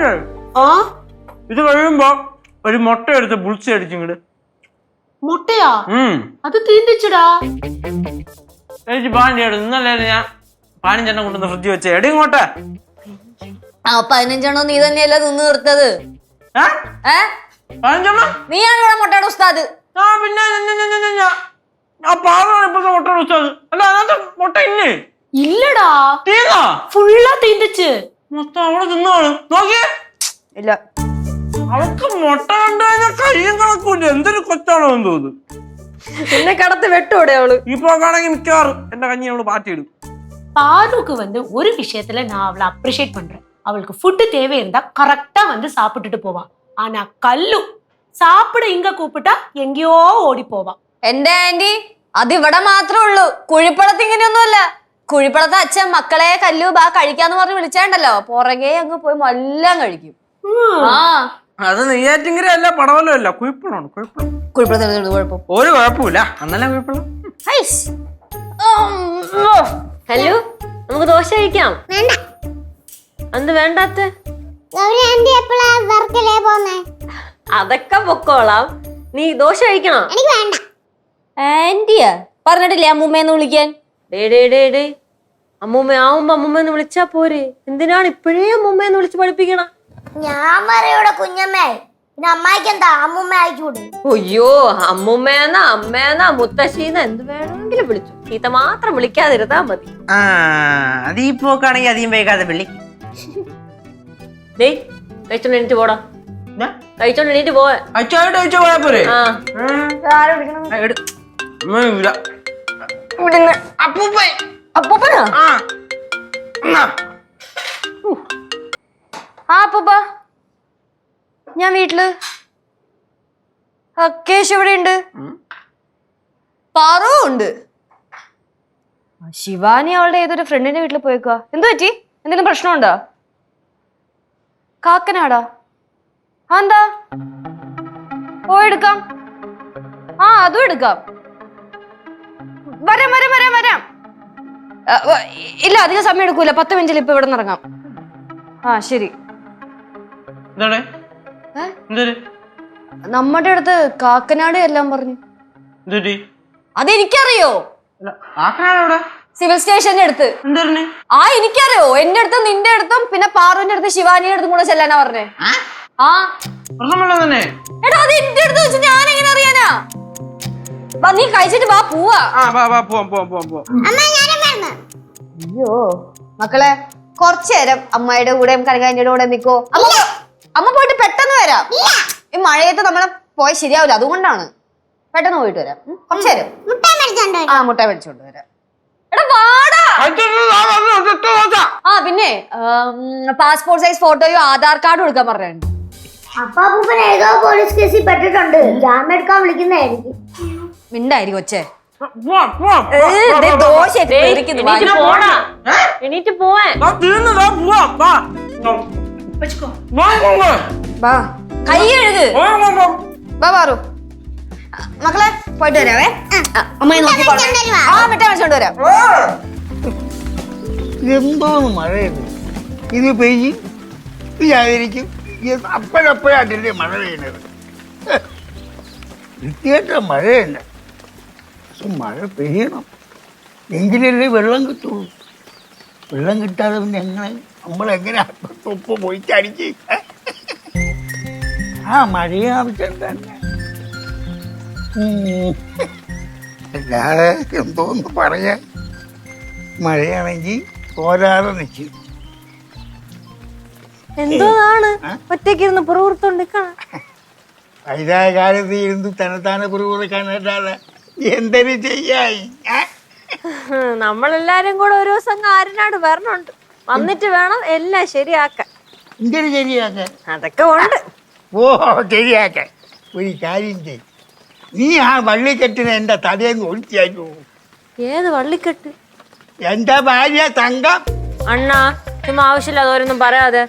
പറഞ്ഞേ ആ? ഇത് കഴിയുമ്പോ ഒരു മുട്ട എടുത്ത് പുളിച്ച് അടിച്ചിങ്ങട് മുട്ടയാ? അത് തീന്തിച്ചടാ? എനിക്ക് പാണ്ടിയാണ് ഇന്നല്ലേ ഞാൻ പാനഞ്ചെണ്ണം കൊണ്ടുവന്ന് ഫ്രിഡ്ജ് വെച്ച. എടിങ്ങോട്ട ആ പതിനഞ്ചെണ്ണം നീ തന്നെയല്ല നിന്ന് തീർത്തത്. നീയാണ് ഇവിടെ ഉസ്താദ്? ആ പിന്നെ ആ ഉസ്താദ്. അല്ല മുട്ട ഇല്ലടാ. ഫുള്ളാ തീന്തിച്ച്. മൊത്തം അവള് തിന്നാണ് നോക്കിയേ ഇല്ല അവൾക്ക് മുട്ട കണ്ടു കഴിഞ്ഞാൽ കയ്യും കണക്കൂല എന്തൊരു കൊച്ചാണോ എന്ന് തോന്നുന്നു പിന്നെ കടത്ത് വെട്ടൂടെ അവള് ഈ പോക്കാണെങ്കിൽ മിക്കവാറും എന്റെ കഞ്ഞി അവള് പാറ്റിയിടും பாருக்கு வந்து ஒரு விஷயத்துல நான் அவளை அப்ரிஷியேட் பண்றேன் அவளுக்கு ஃபுட்டு தேவை இருந்தா கரெக்டா வந்து சாப்பிட்டுட்டு போவா ஆனா கல்லு சாப்பிட இங்க கூப்பிட்டா எங்கேயோ ஓடி போவா എന്റെ ആന്റി അത് ഇവിടെ മാത്രമേ ഉള്ളൂ കുഴിപ്പടത്ത് ഇങ്ങനെയൊന്നുമല്ല കുഴിപ്പടത്ത് അച്ഛൻ മക്കളെ കല്ലു ബാ കഴിക്കാന്ന് പറഞ്ഞ് വിളിച്ചാണ്ടല്ലോ. പുറകെ അങ്ങ് പോയി എല്ലാം കഴിക്കും. ആ. അത് നെയ്യാറ്റിങ്കര അല്ല പടവലം അല്ല കുഴപ്പമാണ് കുഴപ്പം കുഴിപ്പടത്ത് കുഴപ്പം. ഒരു കുഴപ്പമില്ല അന്നല്ല കുഴപ്പമില്ല ഹൈസ്. അമ്മോ. ഹലോ നമുക്ക് ദോശ കഴിക്കാം. വേണ്ട. എന്ത് വേണ്ടാത്ത? ഗൗരി ആന്റി എപ്പോഴാ വർക്കിലേ പോന്നേ? അതൊക്കെ പൊക്കോളാം. നീ ദോശ കഴിക്കണോ? എനിക്ക് വേണ്ട. ആന്റിയാ പറഞ്ഞിട്ടില്ലേ അമ്മൂമ്മേന്ന് വിളിക്കാൻ? ഡേ ഡേ ഡേ ഡേ അമ്മൂമ്മ ആവുമ്പോ അമ്മൂമ്മന്ന് വിളിച്ചാ പോരെ. എന്തിനാണ് ഇപ്പോഴേ അമ്മൂമ്മന്ന് വിളിച്ച് പഠിപ്പിക്കണം? ഞാൻ പറയൂടെ കുഞ്ഞമ്മേ. പിന്നെ അമ്മായിക്ക് എന്താ? അമ്മൂമ്മ അയച്ചുകൂടെ അയ്യോ അമ്മൂമ്മേന്ന അമ്മേന്ന മുത്തശ്ശീന്ന് എന്ത് വേണമെങ്കിലും വിളിച്ചു. ചീത്ത മാത്രം വിളിക്കാതിരുന്നാ മതി. ആ അത് ഈ പോക്കാണെങ്കിൽ അധികം വൈകാതെ വിളി. ഡേയ് കഴിച്ചോണ്ട് എണീറ്റ് പോടാ. കഴിച്ചോണ്ട് എണീറ്റ് പോവാ. പോയാ പോരെ. ആ. ആ, എട്. ഇല്ല. അപ്പൂപ്പൻ. അപ്പൂപ്പനാ? ആ. എന്നാ. ആ അപ്പൂപ്പ. ഞാൻ വീട്ടിൽ. അക്കേഷ് ഇവിടെ ഉണ്ട് പാറു ഉണ്ട്. ശിവാനി അവളുടെ ഏതൊരു ഫ്രണ്ടിന്റെ വീട്ടിൽ പോയേക്കുക എന്തു പറ്റി? എന്തെങ്കിലും പ്രശ്നമുണ്ടോ? കാക്കനാടാ. ആ എന്താ? പോയെടുക്കാം. ആ അതും എടുക്കാം. വരാം വരാം വരാം വരാം. ഇല്ല അധികം സമയം എടുക്കൂല. പത്ത് മിനിറ്റിൽ ഇപ്പൊ ഇവിടെ ഇറങ്ങാം. ആ ശരി. നമ്മുടെ അടുത്ത് കാക്കനാട് എല്ലാം പറഞ്ഞു. അതെനിക്കറിയോ? സിവിൽ സ്റ്റേഷന്റെ അടുത്ത്. ആ എനിക്കറിയോ. എന്റെ അടുത്തും നിന്റെ അടുത്തും പിന്നെ പാറുവിന്റെ അടുത്ത് ശിവാനിയുടെ അടുത്തും കൂടെ ചെല്ലാനാ പറഞ്ഞേ. ആ. എടാ അത് എന്റെ അടുത്ത് വെച്ച് ഞാൻ എങ്ങനെ അറിയാനാ? വാ, നീ കഴിച്ചിട്ട് വാ പോവാ. ആ വാ വാ പോവാം പോവാം പോവാം പോവാം. അയ്യോ മക്കളെ കുറച്ചു നേരം അമ്മയുടെ കൂടെയും കനകാന്റിയുടെ കൂടെ നിക്കോ? അമ്മ അമ്മ പോയിട്ട് പെട്ടെന്ന് വരാം. ഈ മഴയത്ത് നമ്മളെ പോയ ശരിയാവില്ല അതുകൊണ്ടാണ്. പെട്ടെന്ന് പോയിട്ട് വരാം. ഉം, കുറച്ച് നേരം. ആ മുട്ട മേടിച്ചോണ്ട് വരാം. എടാ വാടാ. ആ പിന്നെ പാസ്പോർട്ട് സൈസ് ഫോട്ടോയും ആധാർ കാർഡും എടുക്കാൻ പറഞ്ഞിട്ടുണ്ട്. അപ്പൊ അപ്പൂപ്പൻ ഏതോ പോലീസ് കേസിൽ പെട്ടിട്ടുണ്ട്. ജാമ്യം എടുക്കാൻ വിളിക്കുന്നതായിരിക്കും. മിണ്ടായിരിക്കും കൊച്ചേ. ദോശ. എണീറ്റ് പോടാ. എണീറ്റ് പോവാൻ കൈ കഴുക്. വാ, പാറു മക്കളെ പോയിട്ട് വരാവേ. അമ്മയെ വരുവാ. ആ മിഠായി മേടിച്ചോണ്ട് വരാം എന്തോന്ന് മഴയത്? ഇത് പെയ്യും. ഇല്ലാതിരിക്കും ഇത് അപ്പോഴപ്പോഴായിട്ടല്ലേ മഴ പെയ്യുന്നത് വൃത്തിയായിട്ട മഴയല്ല. പക്ഷെ മഴ പെയ്യണം. എങ്കിലല്ലേ വെള്ളം കിട്ടുള്ളൂ. വെള്ളം കിട്ടാതെ പിന്നെ എങ്ങനെ? നമ്മളെങ്ങനെ തൊപ്പ് പോയി ചടിച്ച്? ആ മഴയും ആവശ്യം തന്നെ. അല്ലാതെ അല്ലാതെ എന്തോന്ന് പറയാൻ? മഴയാണെങ്കിൽ പോരാതെ നിൽക്കും എന്തോന്നാണ്? ഒറ്റയ്ക്ക് ഇരുന്ന് പുറകുറുത്തോണ്ട് നിക്കണം വൈതായ കാലത്ത് ഇരുന്ന് തന്നെത്താനെ കുറുകുറുക്കാനല്ലാതെ എന്തൊരു ചെയ്യായി? നമ്മളെല്ലാരും കൂടെ ഒരു ദിവസം ആരനാട് വരണുണ്ട്. വന്നിട്ട് വേണം എല്ലാം ശരിയാക്കാൻ. എന്തൊരു ശരിയാക്കാൻ? അതൊക്കെ ഉണ്ട്. ഓ ശരിയാക്കാൻ. ഒരു കാര്യം ചെയ്യും. നീ ആ വള്ളിക്കെട്ടിനെ എന്റെ തലേന്ന് ഒഴിച്ചു ഏത് വള്ളിക്കെട്ട്? എന്റെ ഭാര്യ തങ്കം. അണ്ണാ ചുമ്മാ ആവശ്യമില്ല അതോരൊന്നും പറയാതെ.